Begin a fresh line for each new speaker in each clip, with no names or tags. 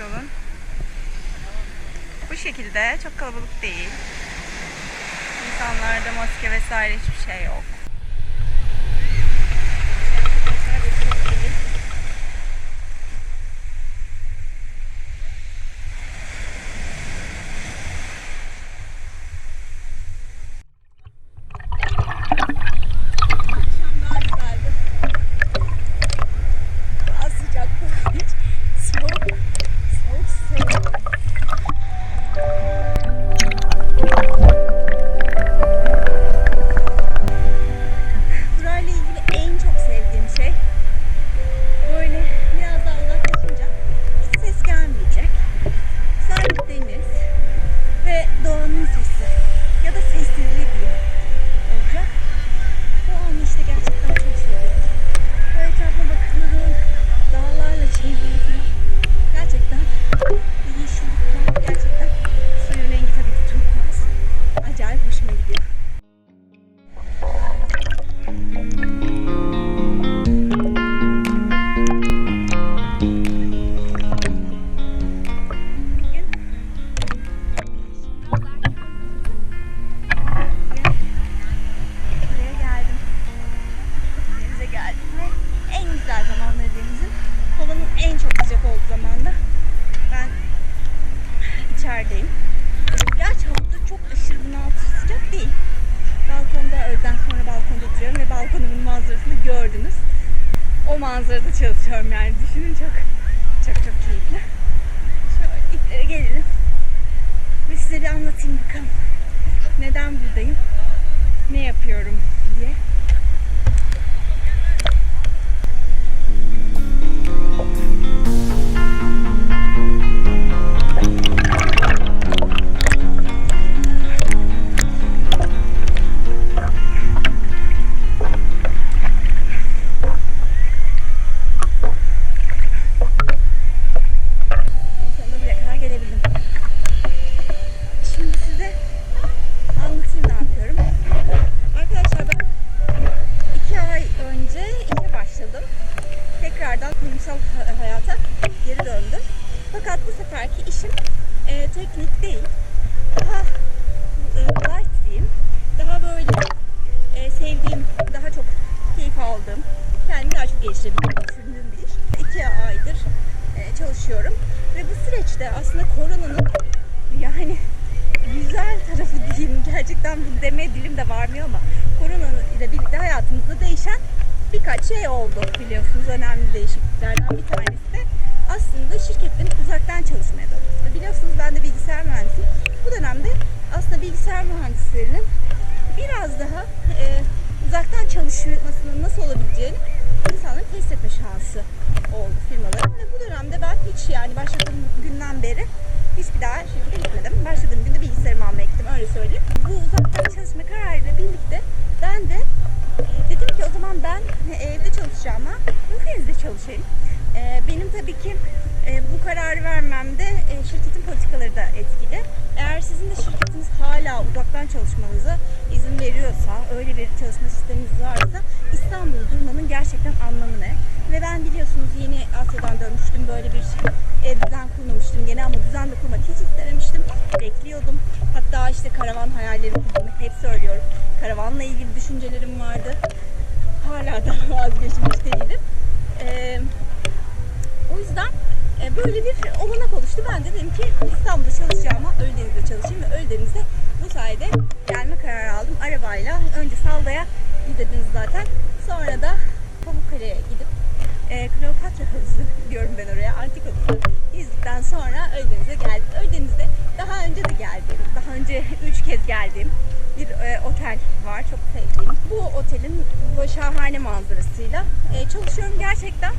olun. Bu şekilde çok kalabalık değil. İnsanlarda maske vesaire hiçbir şey yok.
Çalışıyorum yani. Düşünün çok geliştirebildiğimi düşündüğüm bir. İki aydır e, çalışıyorum. Ve bu süreçte aslında koronanın yani güzel tarafı diyeyim. Gerçekten bu deme dilim de varmıyor ama korona ile birlikte hayatımızda değişen birkaç şey oldu biliyorsunuz. Önemli değişikliklerden bir tanesi de aslında şirketlerin uzaktan çalışmaya dönmesi. Biliyorsunuz ben de bilgisayar mühendisiyim. Bu dönemde aslında bilgisayar mühendislerinin biraz daha e, uzaktan çalışmasının nasıl olabileceğini insanların test etme şansı oldu firmaların. Ve bu dönemde ben hiç yani başladığım günden beri hiçbir daha şirkete gitmedim. Başladığım günde bilgisayarımı almaya gittim öyle söyleyeyim. Bu uzaktan çalışma kararıyla birlikte ben de e, dedim ki o zaman ben e, evde çalışacağıma ülkenizde çalışayım. E, benim tabii ki e, bu kararı vermemde e, şirketin politikaları da etkili. Eğer sizin de şirketiniz hala uzaktan çalışmanıza izin veriyorsa, öyle bir çalışma sisteminiz varsa İstanbul'da durmanın gerçekten anlamı ne? Ve ben biliyorsunuz yeni Asya'dan dönmüştüm. Böyle bir e, düzen kurmamıştım gene ama düzen de kurmak hiç istememiştim. Bekliyordum. Hatta işte karavan hayalleri kurduğumu hep söylüyorum. Karavanla ilgili düşüncelerim vardı. Hala da vazgeçmiş değilim. Eee o yüzden e, böyle bir olanak oluştu. Ben de dedim ki İstanbul'da çalışacağıma Ölüdeniz'de çalışayım ve Ölüdeniz'de sayede gelme kararı aldım. Arabayla önce Salda'ya gidiniz zaten. Sonra da Pamukkale'ye gidip e, Kleopatra Havuzu diyorum ben oraya. Antik havuzu gezdikten sonra Ölüdeniz'e geldim. Ölüdeniz'de daha önce de geldim. Daha önce 3 kez geldim. Bir e, otel var çok sevdiğim. Bu otelin bu şahane manzarasıyla e, çalışıyorum gerçekten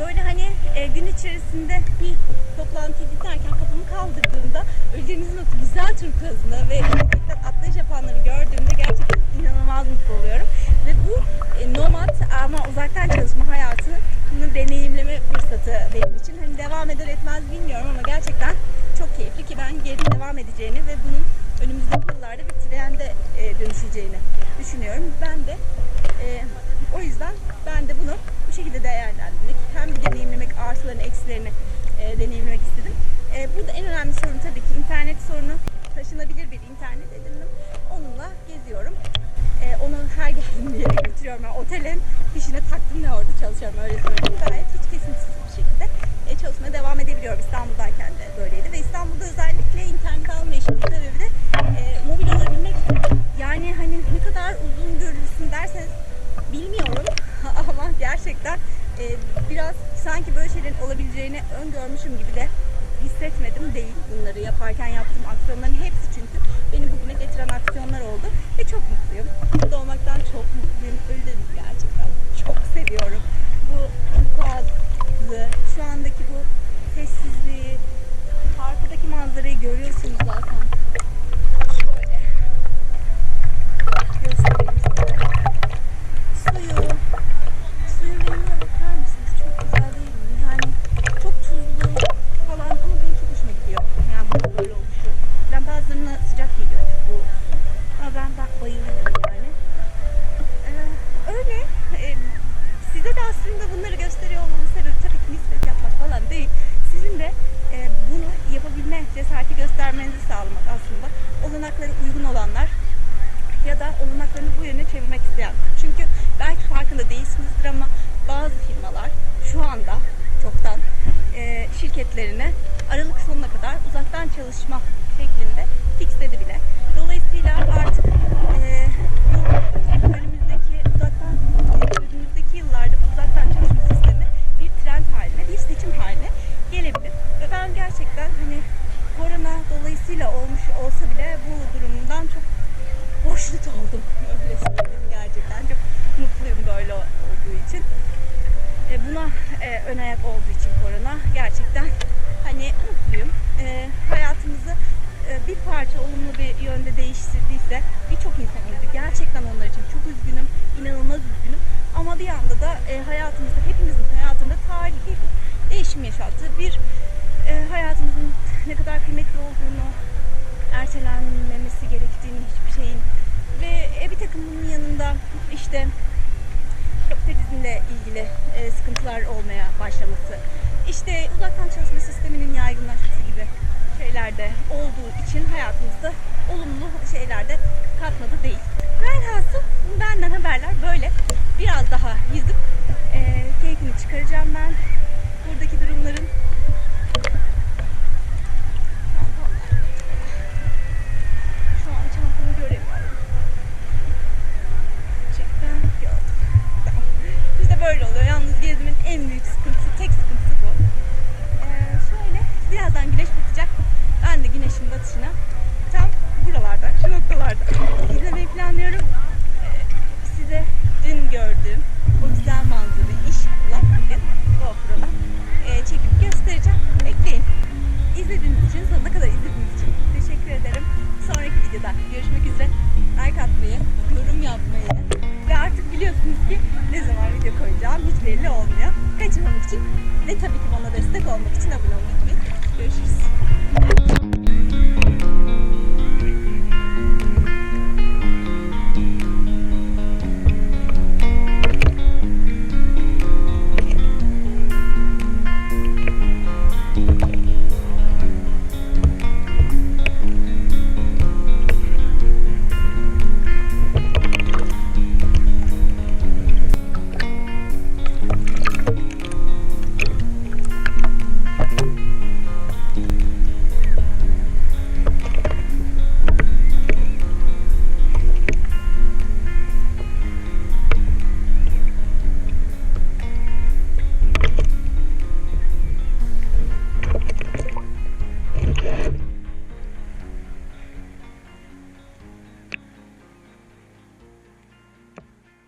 böyle hani e, gün içerisinde bir toplantıyı biterken kafamı kaldırdığımda Ölüdeniz'in o güzel turkuazını ve köpekten atlayış yapanları gördüğümde gerçekten inanılmaz mutlu oluyorum. Ve bu e, nomad ama uzaktan çalışma hayatını deneyimleme fırsatı benim için. Hani devam eder etmez bilmiyorum ama gerçekten çok keyifli ki ben geri devam edeceğini ve bunun önümüzdeki yıllarda bir trende e, dönüşeceğini düşünüyorum. Ben de e, o yüzden ben de bunu bu şekilde değerlendirmek, hem bir deneyimlemek, artılarını, eksilerini e, deneyimlemek istedim. E, burada en önemli sorun tabii ki internet sorunu. taşınabilir bir internet edindim. Onunla geziyorum. Ee, onu her geldiğim yere götürüyorum. Yani otelin fişine taktım ve orada çalışıyorum öyle söyleyeyim. Gayet hiç kesintisiz bir şekilde e, çalışmaya devam edebiliyorum. İstanbul'dayken gerçekten e, biraz sanki böyle şeylerin olabileceğini öngörmüşüm gibi de hissetmedim değil bunları yaparken yaptığım aksiyonların hepsi çünkü beni bugüne getiren aksiyonlar oldu ve çok mutluyum. Burada olmaktan çok mutluyum. Öyle dedim gerçekten. Çevirmek isteyen. Çünkü belki farkında değilsinizdir ama bazı firmalar şu anda çoktan e, şirketlerine Aralık sonuna kadar uzaktan çalışma şeklinde fixledi bile. Dolayısıyla artık e, bu önümüzdeki uzaktan önümüzdeki yıllarda bu uzaktan çalışma sistemi bir trend haline, bir seçim haline gelebilir. Ve ben gerçekten hani korona dolayısıyla olmuş olsa bile bu durumdan çok hoşnut oldum. Öyle söyleyeyim gerçekten. Çok mutluyum böyle olduğu için. E, buna e, ön ayak olduğu için korona gerçekten hani mutluyum. E, hayatımızı e, bir parça olumlu bir yönde değiştirdiyse birçok insan öldü. Gerçekten onlar için çok üzgünüm. inanılmaz üzgünüm. Ama bir yanda da e, hayatımızda hepimizin hayatında tarihi bir değişim yaşattığı bir e, hayatımızın ne kadar kıymetli olduğunu ertelenmemesi gerektiğini hiçbir şeyin ve e, bir takım bunun yanında işte kapitalizmle ilgili e, sıkıntılar olmaya başlaması, işte uzaktan çalışma sisteminin yaygınlaşması gibi şeyler de olduğu için hayatımızda için abone olmayı unutmayın. Görüşürüz.